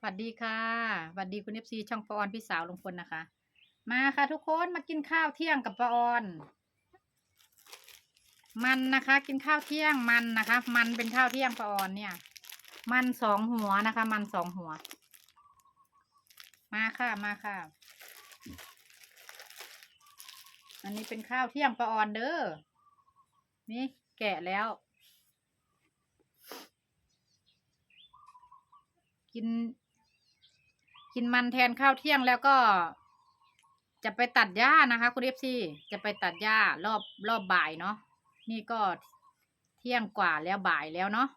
สวัสดีค่ะสวัสดีคุณเอฟซีช่องปาออนพี่สาวลุงพลนะคะ มาค่ะทุกคนมากินข้าวเที่ยงกับปาออนมันนะคะ กินข้าวเที่ยงมันนะคะ มันเป็นข้าวเที่ยงปาออนเนี่ย มันสองหัวนะคะ มันสองหัว มาค่ะมาค่ะ อันนี้เป็นข้าวเที่ยงปาออนเด้อนี่แกะแล้วกิน กินมันแทนข้าวเที่ยงแล้วก็ จะไปตัดหญ้านะคะคุณเอฟซีจะไปตัดหญ้ารอบรอบบ่ายเนาะนี่ก็เที่ยงกว่าแล้วบ่ายแล้วเนาะ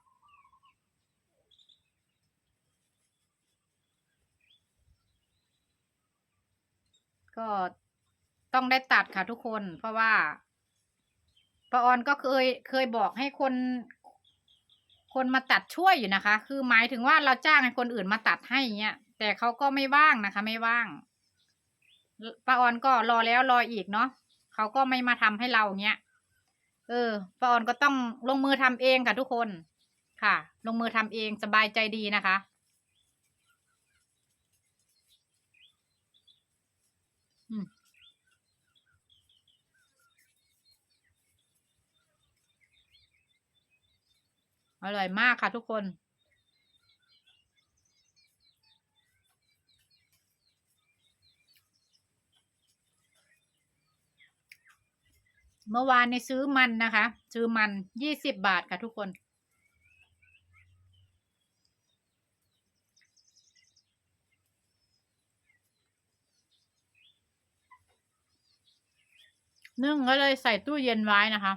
ก็ต้องได้ตัดค่ะทุกคน เพราะว่าป้าออนก็เคยเคยบอกให้คน คนมาตัดช่วยอยู่นะคะ คือหมายถึงว่าเราจ้างให้คนอื่นมาตัดให้เงี้ย แต่เขาก็ไม่ว่างนะคะ ไม่ว่างป้าออนก็รอแล้วรออีกเนาะเขาก็ไม่มาทำให้เราเงี้ยเออป้าออนก็ต้องลงมือทำเองค่ะทุกคนค่ะ ลงมือทำเองสบายใจดีนะคะอืมอร่อยมากค่ะทุกคน เมื่อวานในซื้อมันนะคะ ซื้อมันยี่สิบบาทค่ะทุกคนนึ่งก็เลยใส่ตู้เย็นไว้นะคะ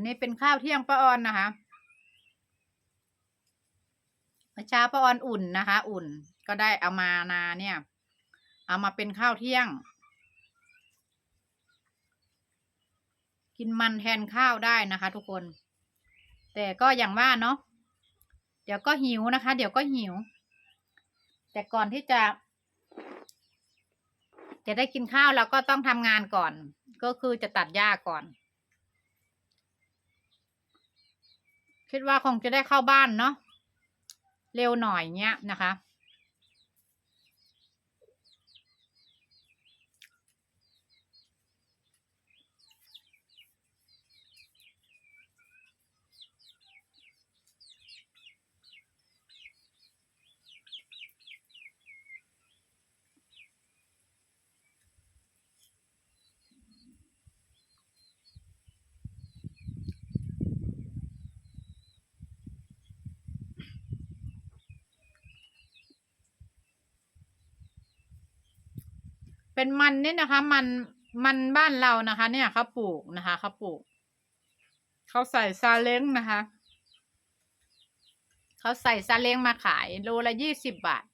นนี้เป็นข้าวเที่ยงป้าออนนะคะเมื่อเช้าป้าออนอุ่นนะคะ อุ่น ก็ได้เอามานาเนี่ย เอามาเป็นข้าวเที่ยง กินมันแทนข้าวได้นะคะ ทุกคน แต่ก็อย่างว่าเนาะเดี๋ยวก็หิวนะคะ เดี๋ยวก็หิว แต่ก่อนที่จะ จะได้กินข้าวเราก็ต้องทำงานก่อน ก็คือจะตัดหญ้าก่อน คิดว่าคงจะได้เข้าบ้านเนาะเร็วหน่อยเนี้ยนะคะ เป็นมันนี่นะคะ มันมันบ้านเรานะคะ เนี่ยเขาปลูกนะคะเขาปลูกเขาใส่ซาเล้งนะคะเขาใส่ซาเล้งมาขายโลละยี่สิบบาท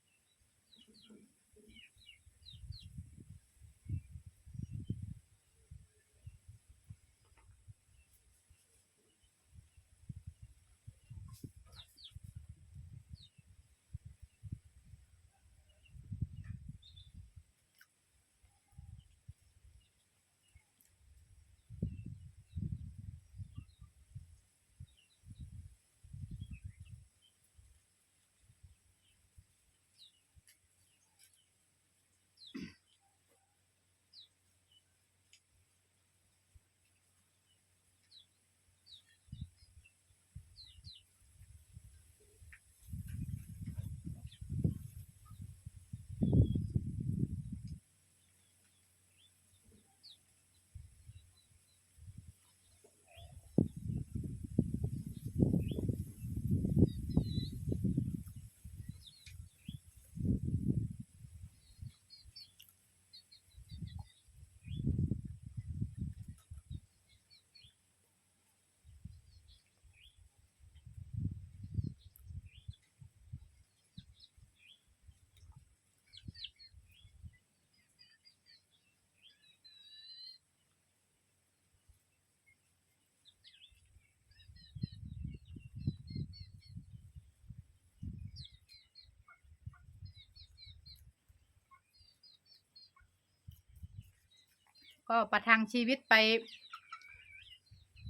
ก็ประทังชีวิตไป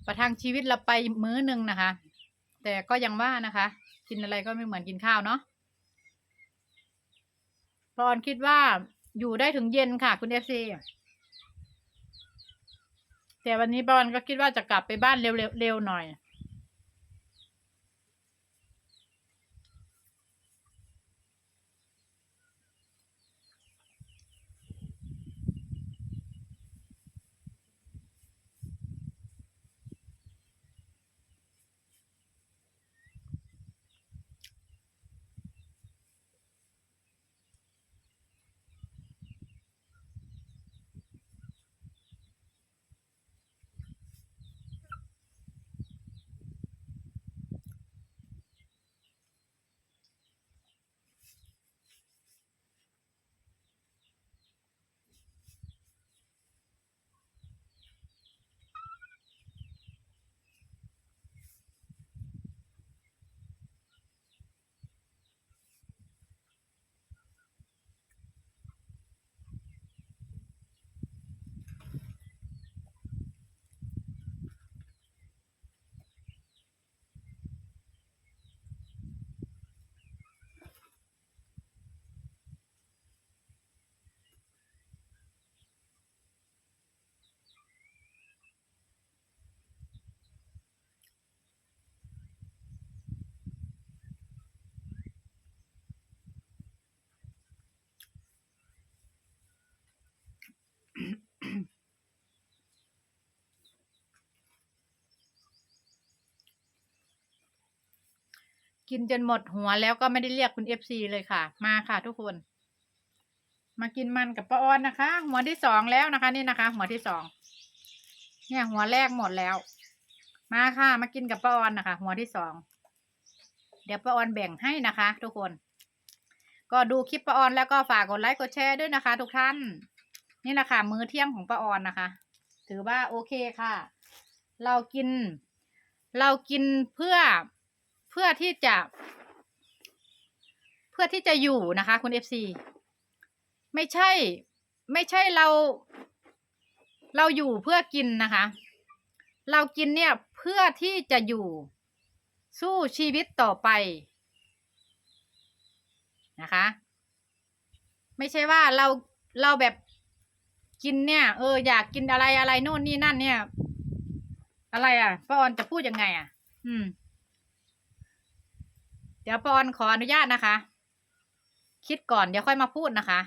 ประทังชีวิตเราไปมื้อหนึ่งนะคะ แต่ก็ยังว่านะคะ กินอะไรก็ไม่เหมือนกินข้าวเนาะพอนคิดว่าอยู่ได้ถึงเย็นค่ะ คุณเอฟซีแต่วันนี้บอนก็คิดว่าจะกลับไปบ้านเร็วๆเร็วหน่อย กินจนหมดหัวแล้วก็ไม่ได้เรียกคุณเอฟซีเลยค่ะ มาค่ะทุกคน มากินมันกับป้าออนนะคะ หัวที่สองแล้วนะคะ นี่นะคะ หัวที่สองเนี่ย หัวแรกหมดแล้ว มาค่ะ มากินกับป้าออนนะคะ หัวที่สองเดี๋ยวป้าออนแบ่งให้นะคะ ทุกคน ก็ดูคลิปป้าออนแล้วก็ฝากกดไลค์กดแชร์ด้วยนะคะ ทุกท่าน นี่แหละค่ะมื้อเที่ยงของป้าออนนะคะ ถือว่าโอเคค่ะ เรากิน เรากินเพื่อ พื่อที่จะ เพื่อที่จะอยู่นะคะ คุณเอฟซีไม่ใช่ ไม่ใช่เรา เราอยู่เพื่อกินนะคะ เรากินเนี่ยเพื่อที่จะอยู่สู้ชีวิตต่อไปนะคะ ไม่ใช่ว่าเราเราแบบกินเนี่ย เอออยากกินอะไรอะไรโน่นนี่นั่นเนี่ย อะไรอะป้าออนจะพูดยังไงอะ อืม เดี๋ยวปออนขออนุญาตนะคะ คิดก่อนเดี๋ยวค่อยมาพูดนะคะ